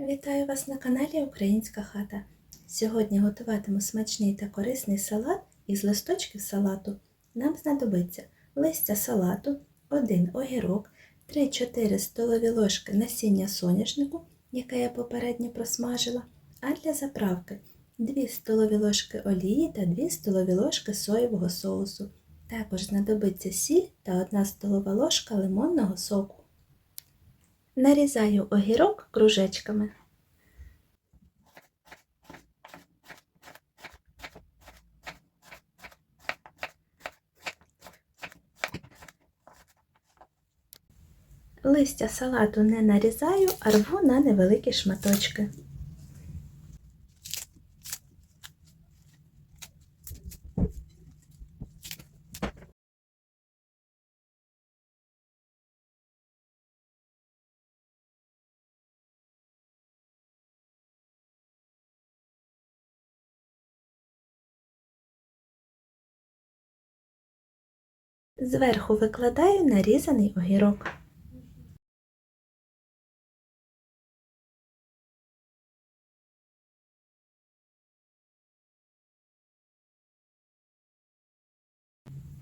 Вітаю вас на каналі Українська хата. Сьогодні готуватиму смачний та корисний салат із листочків салату. Нам знадобиться листя салату, 1 огірок, 3-4 столові ложки насіння соняшнику, яке я попередньо просмажила, а для заправки 2 столові ложки олії та 2 столові ложки соєвого соусу. Також знадобиться сіль та 1 столова ложка лимонного соку. Нарізаю огірок кружечками. Листя салату не нарізаю, а рву на невеликі шматочки. Зверху викладаю нарізаний огірок.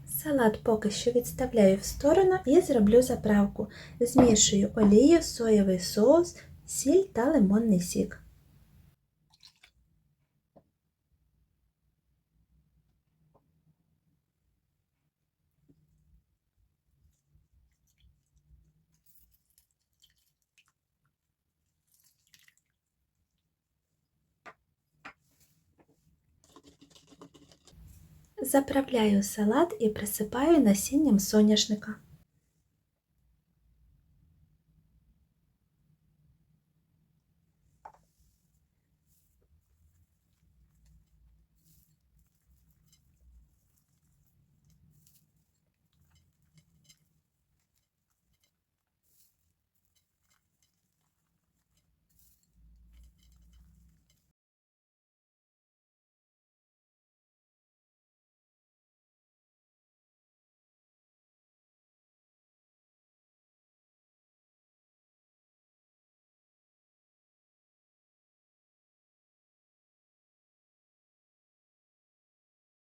Салат поки що відставляю в сторону і зроблю заправку. Змішую олію, соєвий соус, сіль та лимонний сік. Заправляю салат і присипаю насінням соняшника.